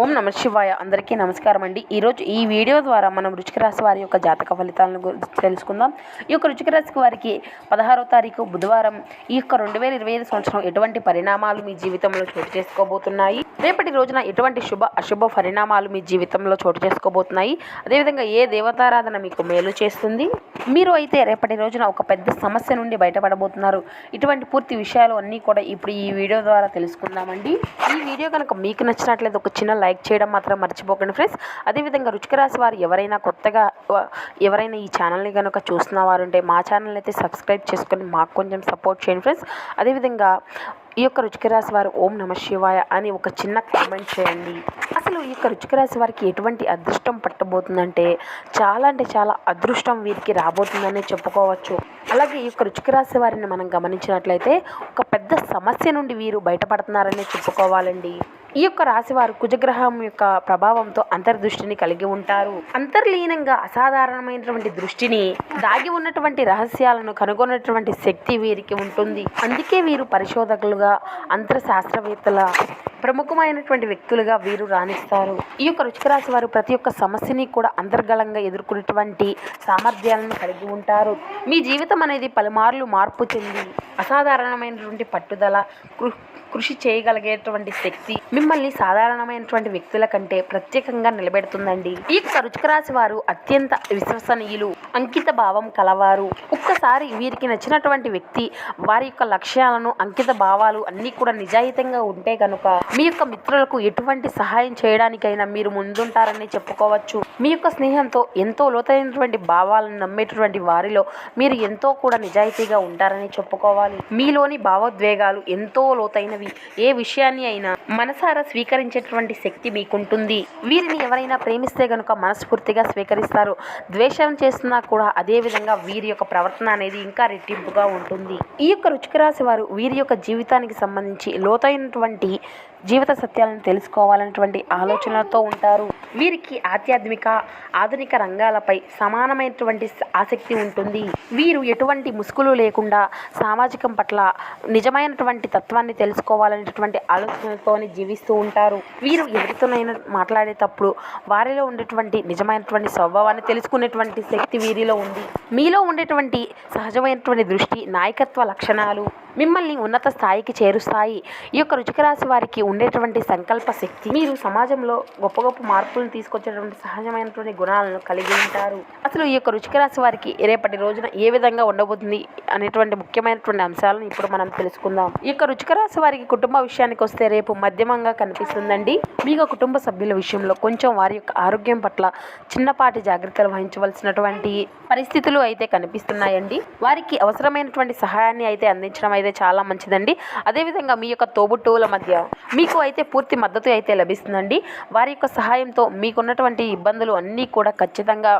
ఓం నమ శివాయ. అందరికీ నమస్కారం అండి. ఈరోజు ఈ వీడియో ద్వారా మనం రుచిక రాశి వారి యొక్క జాతక ఫలితాలను గురించి తెలుసుకుందాం. ఈ యొక్క రుచిక రాశి వారికి పదహారో తారీఖు బుధవారం ఈ యొక్క రెండు వేల ఇరవై ఐదు సంవత్సరం ఎటువంటి పరిణామాలు మీ జీవితంలో చోటు చేసుకోబోతున్నాయి? రేపటి రోజున ఎటువంటి శుభ అశుభ పరిణామాలు మీ జీవితంలో చోటు చేసుకోబోతున్నాయి? అదేవిధంగా ఏ దేవతారాధన మీకు మేలు చేస్తుంది? మీరు అయితే రేపటి రోజున ఒక పెద్ద సమస్య నుండి బయటపడబోతున్నారు. ఇటువంటి పూర్తి విషయాలు అన్నీ కూడా ఇప్పుడు ఈ వీడియో ద్వారా తెలుసుకుందామండి. ఈ వీడియో కనుక మీకు నచ్చినట్లయితే ఒక చిన్న లైక్ చేయడం మాత్రం మర్చిపోకండి ఫ్రెండ్స్. అదేవిధంగా రుచిక రాశి వారు ఎవరైనా కొత్తగా ఎవరైనా ఈ ఛానల్ని కనుక చూస్తున్న వారు ఉంటే మా ఛానల్ అయితే సబ్స్క్రైబ్ చేసుకొని మాకు కొంచెం సపోర్ట్ చేయండి ఫ్రెండ్స్. అదేవిధంగా ఈ యొక్క రుచికరాశి వారు ఓం నమ శివాయ అని ఒక చిన్న కామెంట్ చేయండి. అసలు ఈ యొక్క రుచికరాశి వారికి ఎటువంటి అదృష్టం పట్టబోతుందంటే చాలా అంటే చాలా అదృష్టం వీరికి రాబోతుందనే చెప్పుకోవచ్చు. అలాగే ఈ యొక్క రుచికరాశి వారిని మనం గమనించినట్లయితే ఒక పెద్ద సమస్య నుండి వీరు బయటపడుతున్నారనే చెప్పుకోవాలండి. ఈ యొక్క రాశివారు కుజగ్రహం యొక్క ప్రభావంతో అంతర్దృష్టిని కలిగి ఉంటారు. అంతర్లీనంగా అసాధారణమైనటువంటి దృష్టిని దాగి ఉన్నటువంటి రహస్యాలను కనుగొన్నటువంటి శక్తి వీరికి ఉంటుంది. అందుకే వీరు పరిశోధకులుగా అంతర్ శాస్త్రవేత్తల ప్రముఖమైనటువంటి వ్యక్తులుగా వీరు రాణిస్తారు. ఈ యొక్క రుచిక రాశి వారు ప్రతి ఒక్క సమస్యని కూడా అంతర్గళంగా ఎదుర్కొనేటువంటి సామర్థ్యాలను కలిగి ఉంటారు. మీ జీవితం అనేది పలుమార్లు మార్పు చెంది అసాధారణమైనటువంటి పట్టుదల కృ- కృషి చేయగలిగేటువంటి శక్తి మిమ్మల్ని సాధారణమైనటువంటి వ్యక్తుల కంటే ప్రత్యేకంగా నిలబెడుతుందండి. ఈ యొక్క రాశి వారు అత్యంత విశ్వసనీయులు అంకిత భావం కలవారు. ఒక్కసారి వీరికి నచ్చినటువంటి వ్యక్తి వారి యొక్క లక్ష్యాలను అంకిత భావాలు అన్నీ కూడా నిజాయితీగా ఉంటే కనుక మీ యొక్క మిత్రులకు ఎటువంటి సహాయం చేయడానికైనా మీరు ముందుంటారని చెప్పుకోవచ్చు. మీ యొక్క స్నేహంతో ఎంతో లోతైనటువంటి భావాలను నమ్మేటటువంటి వారిలో మీరు ఎంతో కూడా నిజాయితీగా ఉంటారని చెప్పుకోవాలి. మీలోని భావోద్వేగాలు ఎంతో లోతైనవి. ఏ విషయాన్ని అయినా మనసారా స్వీకరించేటువంటి శక్తి మీకుంటుంది. వీరిని ఎవరైనా ప్రేమిస్తే గనుక మనస్ఫూర్తిగా స్వీకరిస్తారు. ద్వేషం చేస్తున్నా కూడా అదే విధంగా వీరి యొక్క ప్రవర్తన అనేది ఇంకా రెట్టింపుగా ఉంటుంది. ఈ యొక్క రుచికరాశి వారు వీరి యొక్క జీవితానికి సంబంధించి లోతైనటువంటి జీవిత సత్యాలను తెలుసుకోవాలనేటువంటి ఆలోచనలతో ఉంటారు. వీరికి ఆధ్యాత్మిక ఆధునిక రంగాలపై సమానమైనటువంటి ఆసక్తి ఉంటుంది. వీరు ఎటువంటి ముసుగులు లేకుండా సామాజికం పట్ల నిజమైనటువంటి తత్వాన్ని తెలుసుకోవాలనేటువంటి ఆలోచనలతోనే జీవిస్తూ ఉంటారు. వీరు ఎవరితోనైనా మాట్లాడేటప్పుడు వారిలో ఉండేటువంటి నిజమైనటువంటి స్వభావాన్ని తెలుసుకునేటువంటి శక్తి వీరిలో ఉంది. మీలో ఉండేటువంటి సహజమైనటువంటి దృష్టి నాయకత్వ లక్షణాలు మిమ్మల్ని ఉన్నత స్థాయికి చేరుస్తాయి. ఈ యొక్క రుచికరాశి వారికి ఉండేటువంటి సంకల్ప శక్తి. మీరు సమాజంలో గొప్ప గొప్ప మార్పులను తీసుకొచ్చేటువంటి సహజమైనటువంటి గుణాలను కలిగి ఉంటారు. అసలు ఈ యొక్క రుచిక రాశి వారికి రేపటి రోజున ఏ విధంగా ఉండబోతుంది అనేటువంటి ముఖ్యమైనటువంటి అంశాలను ఇప్పుడు మనం తెలుసుకుందాం. ఈ యొక్క రుచిక రాశి వారికి కుటుంబ విషయానికి వస్తే రేపు మధ్యమంగా కనిపిస్తుందండి. మీ కుటుంబ సభ్యుల విషయంలో కొంచెం వారి యొక్క ఆరోగ్యం పట్ల చిన్నపాటి జాగ్రత్తలు వహించవలసినటువంటి పరిస్థితులు అయితే కనిపిస్తున్నాయండి. వారికి అవసరమైనటువంటి సహాయాన్ని అయితే అందించడం అయితే చాలా మంచిదండి. అదేవిధంగా మీ యొక్క తోబుట్టువుల మధ్య మీకు అయితే పూర్తి మద్దతు అయితే లభిస్తుందండి. వారి యొక్క సహాయంతో మీకున్నటువంటి ఇబ్బందులు అన్నీ కూడా ఖచ్చితంగా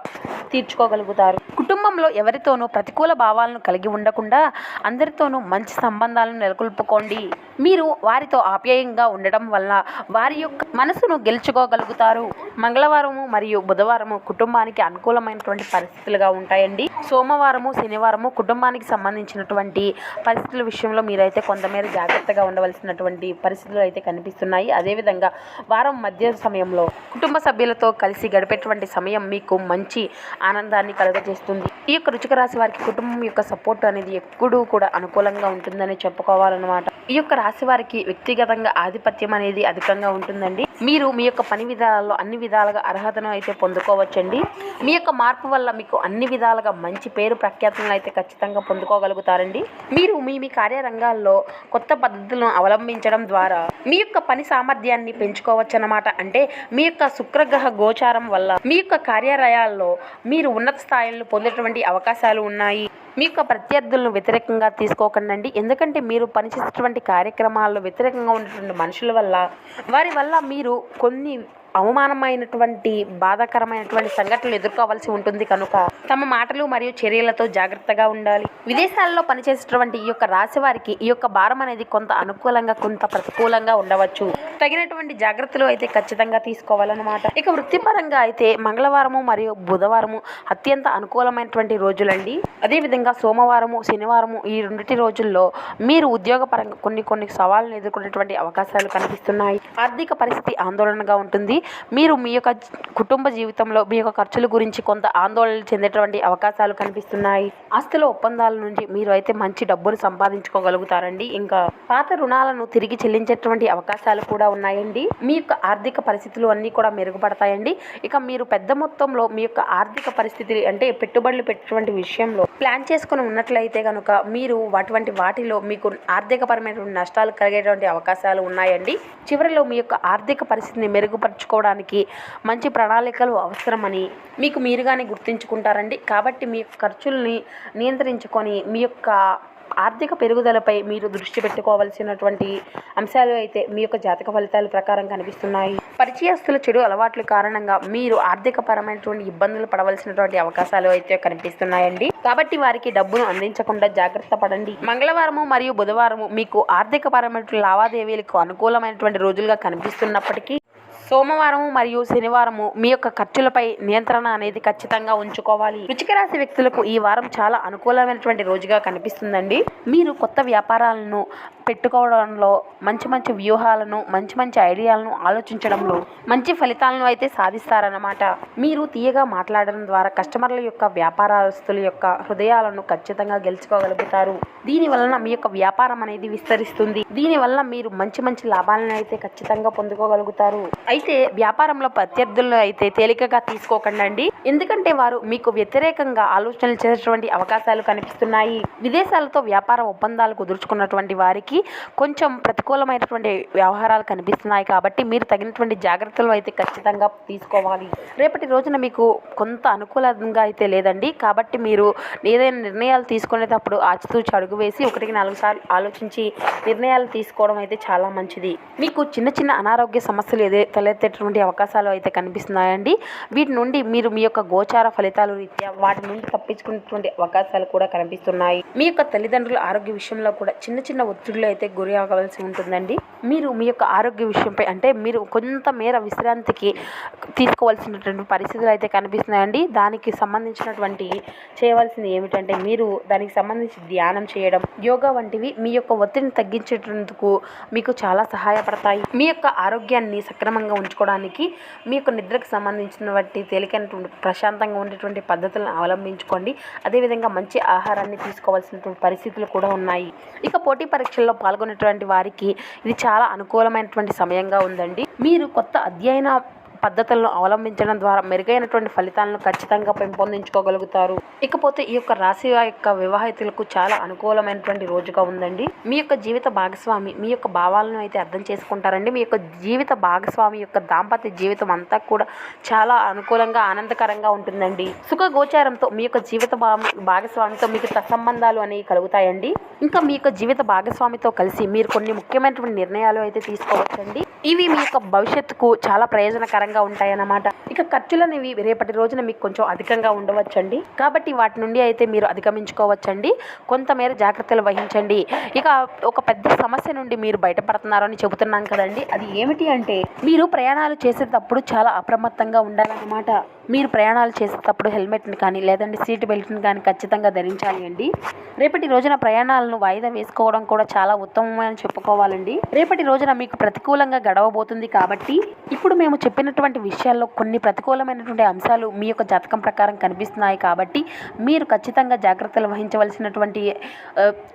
తీర్చుకోగలుగుతారు. కుటుంబంలో ఎవరితోనూ ప్రతికూల భావాలను కలిగి ఉండకుండా అందరితోనూ మంచి సంబంధాలను నెలకొల్పుకోండి. మీరు వారితో ఆప్యాయంగా ఉండడం వల్ల వారి యొక్క మనసును గెలుచుకోగలుగుతారు. మంగళవారము మరియు బుధవారము కుటుంబానికి అనుకూలమైనటువంటి పరిస్థితులుగా ఉంటాయండి. సోమవారము శనివారము కుటుంబానికి సంబంధించినటువంటి పరిస్థితుల విషయంలో మీరైతే కొంతమేర జాగ్రత్తగా ఉండవలసినటువంటి పరిస్థితులు అయితే కనిపిస్తున్నాయి. అదేవిధంగా వారం మధ్య సమయంలో కుటుంబ సభ్యులతో కలిసి గడిపేటువంటి సమయం మీకు మంచి ఆనందాన్ని కలుగజేస్తుంది. ఈ యొక్క రుచిక రాశి వారికి కుటుంబం యొక్క సపోర్ట్ అనేది ఎప్పుడూ కూడా అనుకూలంగా ఉంటుందని చెప్పుకోవాలన్నమాట. ఈ యొక్క రాశి వారికి వ్యక్తిగతంగా ఆధిపత్యం అనేది అధికంగా ఉంటుందండి. మీరు మీ యొక్క పని విధానాల్లో అన్ని విధాలుగా అర్హతను అయితే పొందుకోవచ్చండి. మీ యొక్క మార్పు వల్ల మీకు అన్ని విధాలుగా మంచి పేరు ప్రఖ్యాతులను అయితే ఖచ్చితంగా పొందుకోగలుగుతారండి. మీరు మీ మీ కార్యరంగాల్లో కొత్త పద్ధతులను అవలంబించడం ద్వారా మీ మీ యొక్క పని సామర్థ్యాన్ని పెంచుకోవచ్చు అన్నమాట అంటే మీ యొక్క శుక్రగ్రహ గోచారం వల్ల మీ యొక్క కార్యాలయాల్లో మీరు ఉన్నత స్థాయిలను పొందేటువంటి అవకాశాలు ఉన్నాయి. మీ యొక్క ప్రత్యర్థులను వ్యతిరేకంగా తీసుకోకండి ఎందుకంటే మీరు పనిచేసేటువంటి కార్యక్రమాల్లో వ్యతిరేకంగా ఉన్నటువంటి మనుషుల వల్ల వారి వల్ల మీరు కొన్ని అవమానమైనటువంటి బాధాకరమైనటువంటి సంఘటనలు ఎదుర్కోవాల్సి ఉంటుంది కనుక తమ మాటలు మరియు చర్యలతో జాగ్రత్తగా ఉండాలి. విదేశాల్లో పనిచేసేటువంటి ఈ యొక్క రాశి వారికి ఈ యొక్క భారం అనేది కొంత అనుకూలంగా కొంత ప్రతికూలంగా ఉండవచ్చు. తగినటువంటి జాగ్రత్తలు అయితే ఖచ్చితంగా తీసుకోవాలన్నమాట. ఇక వృత్తిపరంగా అయితే మంగళవారము మరియు బుధవారము అత్యంత అనుకూలమైనటువంటి రోజులండి. అదేవిధంగా సోమవారము శనివారము ఈ రెండింటి రోజుల్లో మీరు ఉద్యోగపరంగా కొన్ని కొన్ని సవాళ్ళను ఎదుర్కొనేటువంటి అవకాశాలు కనిపిస్తున్నాయి. ఆర్థిక పరిస్థితి ఆందోళనగా ఉంటుంది. మీరు మీ యొక్క కుటుంబ జీవితంలో మీ యొక్క ఖర్చుల గురించి కొంత ఆందోళన చెందేటువంటి అవకాశాలు కనిపిస్తున్నాయి. ఆస్తుల ఒప్పందాల నుంచి మీరు అయితే మంచి డబ్బును సంపాదించుకోగలుగుతారండి. ఇంకా పాత రుణాలను తిరిగి చెల్లించేటువంటి అవకాశాలు కూడా ఉన్నాయండి. మీ యొక్క ఆర్థిక పరిస్థితులు అన్నీ కూడా మెరుగుపడతాయండి. ఇక మీరు పెద్ద మొత్తంలో మీ యొక్క ఆర్థిక పరిస్థితి అంటే పెట్టుబడులు పెట్టేటువంటి విషయంలో ప్లాన్ చేసుకుని ఉన్నట్లయితే కనుక మీరు అటువంటి వాటిలో మీకు ఆర్థికపరమైనటువంటి నష్టాలు కలిగేటువంటి అవకాశాలు ఉన్నాయండి. చివరిలో మీ యొక్క ఆర్థిక పరిస్థితిని మెరుగుపరుచుకోవడానికి మంచి ప్రణాళికలు అవసరమని మీకు మీరుగానే గుర్తించుకుంటారండి. కాబట్టి మీ ఖర్చుల్ని నియంత్రించుకొని మీ యొక్క ఆర్థిక పెరుగుదలపై మీరు దృష్టి పెట్టుకోవాల్సినటువంటి అంశాలు అయితే మీ యొక్క జాతక ఫలితాల ప్రకారం కనిపిస్తున్నాయి. పరిచయస్తుల చెడు అలవాట్ల కారణంగా మీరు ఆర్థిక పరమైనటువంటి ఇబ్బందులు పడవలసినటువంటి అవకాశాలు అయితే కనిపిస్తున్నాయండి. కాబట్టి వారికి డబ్బును అందించకుండా జాగ్రత్త పడండి. మంగళవారము మరియు బుధవారము మీకు ఆర్థిక పరమైన లావాదేవీలకు అనుకూలమైనటువంటి రోజులుగా కనిపిస్తున్నప్పటికీ సోమవారం మరియు శనివారము మీ యొక్క ఖర్చులపై నియంత్రణ అనేది ఖచ్చితంగా ఉంచుకోవాలి. వృచ్చిక రాశి వ్యక్తులకు ఈ వారం చాలా అనుకూలమైనటువంటి రోజుగా కనిపిస్తుందండి. మీరు కొత్త వ్యాపారాలను పెట్టుకోవడంలో మంచి మంచి వ్యూహాలను మంచి మంచి ఐడియాలను ఆలోచించడంలో మంచి ఫలితాలను అయితే సాధిస్తారన్నమాట. మీరు తీయగా మాట్లాడడం ద్వారా కస్టమర్ల యొక్క వ్యాపారస్తుల యొక్క హృదయాలను ఖచ్చితంగా గెలుచుకోగలుగుతారు. దీని వలన మీ యొక్క వ్యాపారం అనేది విస్తరిస్తుంది. దీని వలన మీరు మంచి మంచి లాభాలను అయితే ఖచ్చితంగా పొందుకోగలుగుతారు. అయితే వ్యాపారంలో ప్రత్యర్థులను అయితే తేలికగా తీసుకోకండి ఎందుకంటే వారు మీకు వ్యతిరేకంగా ఆలోచనలు చేసేటువంటి అవకాశాలు కనిపిస్తున్నాయి. విదేశాలతో వ్యాపార ఒప్పందాలు కుదుర్చుకున్నటువంటి వారికి కొంచెం ప్రతికూలమైనటువంటి వ్యవహారాలు కనిపిస్తున్నాయి కాబట్టి మీరు తగినటువంటి జాగ్రత్తలు అయితే ఖచ్చితంగా తీసుకోవాలి. రేపటి రోజున మీకు కొంత అనుకూలంగా అయితే లేదండి. కాబట్టి మీరు ఏదైనా నిర్ణయాలు తీసుకునేటప్పుడు ఆచితూచి అడుగు వేసి ఒకటికి నాలుగు సార్లు ఆలోచించి నిర్ణయాలు తీసుకోవడం అయితే చాలా మంచిది. మీకు చిన్న చిన్న అనారోగ్య సమస్యలు ఏదే తలెత్తేటువంటి అవకాశాలు అయితే కనిపిస్తున్నాయండి. వీటి నుండి మీరు మీ యొక్క గోచార ఫలితాలు రీత్యా వాటి నుండి తప్పించుకునేటువంటి అవకాశాలు కూడా కనిపిస్తున్నాయి. మీ యొక్క తల్లిదండ్రుల ఆరోగ్య విషయంలో కూడా చిన్న చిన్న ఒత్తిడులు అయితే గురి అవ్వవలసి ఉంటుందండి. మీరు మీ యొక్క ఆరోగ్య విషయంపై అంటే మీరు కొంత మేర విశ్రాంతికి తీసుకోవాల్సినటువంటి పరిస్థితులు అయితే కనిపిస్తున్నాయండి. దానికి సంబంధించినటువంటి చేయవలసింది ఏమిటంటే మీరు దానికి సంబంధించి ధ్యానం చేయడం యోగా వంటివి మీ యొక్క ఒత్తిడిని తగ్గించేటందుకు మీకు చాలా సహాయపడతాయి. మీ యొక్క ఆరోగ్యాన్ని సక్రమంగా ఉంచుకోవడానికి మీ యొక్క నిద్రకు సంబంధించినటువంటి తేలికైనటువంటి ప్రశాంతంగా ఉండేటువంటి పద్ధతులను అవలంబించుకోండి. అదేవిధంగా మంచి ఆహారాన్ని తీసుకోవాల్సినటువంటి పరిస్థితులు కూడా ఉన్నాయి. ఇక పోటీ పరీక్షల్లో పాల్గొనేటువంటి వారికి ఇది చాలా అనుకూలమైనటువంటి సమయంగా ఉందండి. మీరు కొత్త అధ్యయన పద్ధతులను అవలంబించడం ద్వారా మెరుగైనటువంటి ఫలితాలను ఖచ్చితంగా పెంపొందించుకోగలుగుతారు. ఇకపోతే ఈ యొక్క రాశి యొక్క వివాహితులకు చాలా అనుకూలమైనటువంటి రోజుగా ఉందండి. మీ యొక్క జీవిత భాగస్వామి మీ యొక్క భావాలను అయితే అర్థం చేసుకుంటారండి. మీ యొక్క జీవిత భాగస్వామి యొక్క దాంపత్య జీవితం అంతా కూడా చాలా అనుకూలంగా ఆనందకరంగా ఉంటుందండి. సుఖ గోచారంతో మీ యొక్క జీవిత భాగస్వామితో మీకు సత్సంబంధాలు అనేవి కలుగుతాయండి. ఇంకా మీ యొక్క జీవిత భాగస్వామితో కలిసి మీరు కొన్ని ముఖ్యమైనటువంటి నిర్ణయాలు అయితే తీసుకోవచ్చండి. ఇవి మీ యొక్క భవిష్యత్తుకు చాలా ప్రయోజనకరంగా ఉంటాయన్నమాట. ఇక ఖర్చులు అనేవి రేపటి రోజున మీకు కొంచెం అధికంగా ఉండవచ్చండి. కాబట్టి వాటి నుండి అయితే మీరు అధిగమించుకోవచ్చండి. కొంతమేర జాగ్రత్తలు వహించండి. ఇక ఒక పెద్ద సమస్య నుండి మీరు బయటపడుతున్నారని చెబుతున్నాం కదండి. అది ఏమిటి అంటే మీరు ప్రయాణాలు చేసేటప్పుడు చాలా అప్రమత్తంగా ఉండాలన్నమాట. మీరు ప్రయాణాలు చేసేటప్పుడు హెల్మెట్ని కానీ లేదంటే సీట్ బెల్ట్ని కానీ ఖచ్చితంగా ధరించాలి అండి. రేపటి రోజున ప్రయాణాలను వాయిదా వేసుకోవడం కూడా చాలా ఉత్తమమని చెప్పుకోవాలండి. రేపటి రోజున మీకు ప్రతికూలంగా గడవబోతుంది కాబట్టి ఇప్పుడు మేము చెప్పినటువంటి విషయాల్లో కొన్ని ప్రతికూలమైనటువంటి అంశాలు మీ యొక్క జాతకం ప్రకారం కనిపిస్తున్నాయి కాబట్టి మీరు ఖచ్చితంగా జాగ్రత్తలు వహించవలసినటువంటి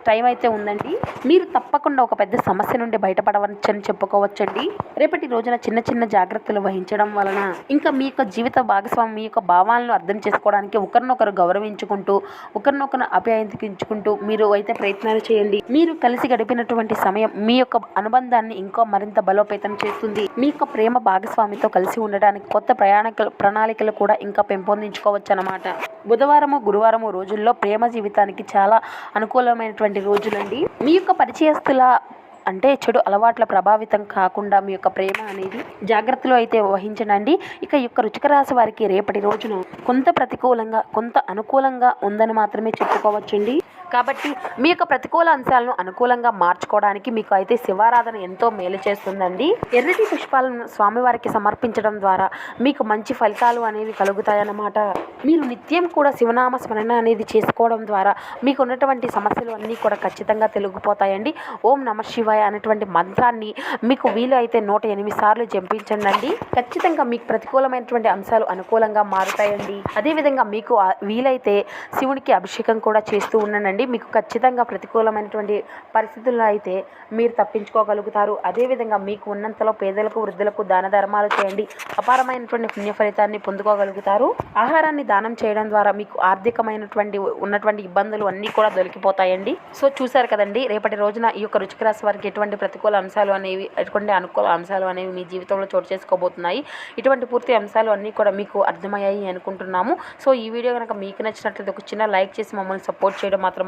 టైం అయితే ఉందండి. మీరు తప్పకుండా ఒక పెద్ద సమస్య నుండి బయటపడవచ్చని చెప్పుకోవచ్చండి. రేపటి రోజున చిన్న చిన్న జాగ్రత్తలు వహించడం వలన ఇంకా మీ యొక్క జీవిత భాగస్వామి మీ యొక్క భావాలను అర్థం చేసుకోవడానికి ఒకరినొకరు గౌరవించుకుంటూ ఒకరినొకరు అభ్యయించుకుంటూ మీరు అయితే ప్రయత్నాలు చేయండి. మీరు కలిసి గడిపినటువంటి సమయం మీ యొక్క అనుబంధాన్ని ఇంకా మరింత బలోపేతం చేస్తుంది. మీ యొక్క ప్రేమ భాగస్వామితో కలిసి ఉండడానికి కొత్త ప్రయాణికలు ప్రణాళికలు కూడా ఇంకా పెంపొందించుకోవచ్చు అన్నమాట బుధవారము గురువారము రోజుల్లో ప్రేమ జీవితానికి చాలా అనుకూలమైనటువంటి రోజులండి. మీ యొక్క పరిచయస్తుల అంటే చెడు అలవాట్ల ప్రభావితం కాకుండా మీ యొక్క ప్రేమ అనేది జాగ్రత్తలు అయితే వహించనండి ఇక ఈ యొక్క రుచిక రాశి వారికి రేపటి రోజున కొంత ప్రతికూలంగా కొంత అనుకూలంగా ఉందని మాత్రమే చెప్పుకోవచ్చండి. కాబట్టి మీ యొక్క ప్రతికూల అంశాలను అనుకూలంగా మార్చుకోవడానికి మీకు అయితే శివారాధన ఎంతో మేలు చేస్తుందండి. ఎర్రటి పుష్పాలను స్వామివారికి సమర్పించడం ద్వారా మీకు మంచి ఫలితాలు అనేవి కలుగుతాయన్నమాట. మీరు నిత్యం కూడా శివనామ స్మరణ అనేది చేసుకోవడం ద్వారా మీకు ఉన్నటువంటి సమస్యలు అన్నీ కూడా ఖచ్చితంగా తెలుగుపోతాయండి. ఓం నమ శివాయ అనేటువంటి మంత్రాన్ని మీకు వీలు అయితే నూట ఎనిమిది సార్లు జంపించండి ఖచ్చితంగా మీకు ప్రతికూలమైనటువంటి అంశాలు అనుకూలంగా మారుతాయండి. అదేవిధంగా మీకు వీలైతే శివునికి అభిషేకం కూడా చేస్తూ ఉండండి. మీకు ఖచ్చితంగా ప్రతికూలమైనటువంటి పరిస్థితుల్లో అయితే మీరు తప్పించుకోగలుగుతారు. అదేవిధంగా మీకు ఉన్నంతలో పేదలకు వృద్ధులకు దాన ధర్మాలు చేయండి. అపారమైనటువంటి పుణ్య ఫలితాన్ని పొందుకోగలుగుతారు. ఆహారాన్ని దానం చేయడం ద్వారా మీకు ఆర్థికమైనటువంటి ఉన్నటువంటి ఇబ్బందులు అన్నీ కూడా దొరికిపోతాయండి. సో చూసారు కదండి రేపటి రోజున ఈ యొక్క రుచిక రాశి వారికి ఎటువంటి ప్రతికూల అంశాలు అనేవి ఎటువంటి అనుకూల అంశాలు అనేవి మీ జీవితంలో చోటు చేసుకోబోతున్నాయి. ఇటువంటి పూర్తి అంశాలు అన్నీ కూడా మీకు అర్థమయ్యాయి అనుకుంటున్నాము. సో ఈ వీడియో కనుక మీకు నచ్చినట్లయితే ఒక చిన్న లైక్ చేసి మమ్మల్ని సపోర్ట్ చేయడం మాత్రం